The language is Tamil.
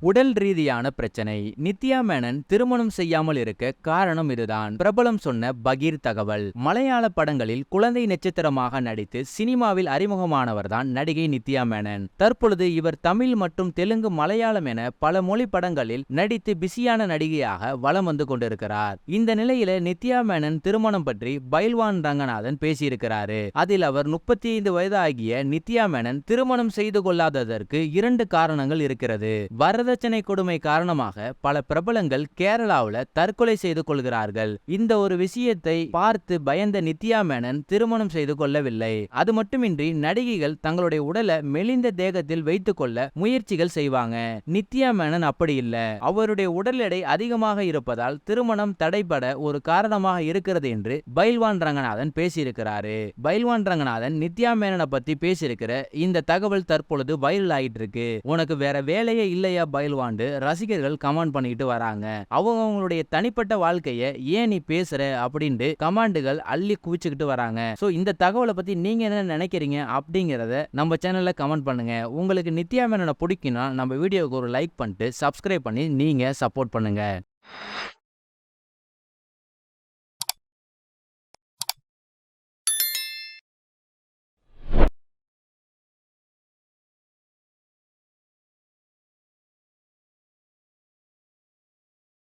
உடல் ரீதியான பிரச்சனை. நித்யா மேனன் திருமணம் செய்யாமல் இருக்க காரணம் இதுதான். பிரபலம் சொன்ன பகீர் தகவல். மலையாள படங்களில் குழந்தை நட்சத்திரமாக நடித்து சினிமாவில் அறிமுகமானவர்தான் நடிகை நித்யா மேனன். தற்பொழுது இவர் தமிழ் மற்றும் தெலுங்கு மலையாளம் என பல மொழி படங்களில் நடித்து பிஸியான நடிகையாக வலம் வந்து கொண்டிருக்கிறார். இந்த நிலையில நித்யா மேனன் திருமணம் பற்றி பைல்வான் ரங்கநாதன் பேசியிருக்கிறாரு. அதில் அவர் முப்பத்தி ஐந்து வயதாகிய நித்யா மேனன் திருமணம் செய்து கொள்ளாததற்கு இரண்டு காரணங்கள் இருக்கிறது. வரத வரதட்சணை கொடுமை காரணமாக பல பிரபலங்கள் கேரளாவில் தற்கொலை செய்து கொள்கிறார்கள். இந்த ஒரு விஷயத்தை பார்த்து பயந்த நித்யா மேனன் திருமணம் செய்து கொள்ளவில்லை. அது மட்டுமின்றி நடிகைகள் தங்களுடைய உடலை மெலிந்த தேகத்தில் வைத்துக் கொள்ள முயற்சிகள் செய்வாங்க. நித்யா மேனன் அப்படி இல்லை. அவருடைய உடல் எடை அதிகமாக இருப்பதால் திருமணம் தடைபட ஒரு காரணமாக இருக்கிறது என்று பைல்வான் ரங்கநாதன் பேசியிருக்கிறாரு. பைல்வான் ரங்கநாதன் நித்யா மேனனை பத்தி பேசியிருக்கிற இந்த தகவல் தற்பொழுது வைரல் ஆயிட்டு இருக்கு உனக்கு வேற வேலையே இல்லையா பயில்வாண்டு ரசிகர்கள் கமெண்ட் பண்ணிட்டு வராங்க. அவங்க அவங்களுடைய தனிப்பட்ட வாழ்க்கையை ஏன் நீ பேசுற அப்படின்ட்டு கமாண்டுகள் அள்ளி குவிச்சுக்கிட்டு வராங்க. ஸோ இந்த தகவலை பத்தி நீங்க என்ன நினைக்கிறீங்க அப்படிங்கிறத நம்ம சேனல்ல கமெண்ட் பண்ணுங்க. உங்களுக்கு நித்யா மேனனை பிடிக்கும்னா நம்ம வீடியோவுக்கு ஒரு லைக் பண்ணிட்டு சப்ஸ்கிரைப் பண்ணி நீங்க சப்போர்ட் பண்ணுங்க.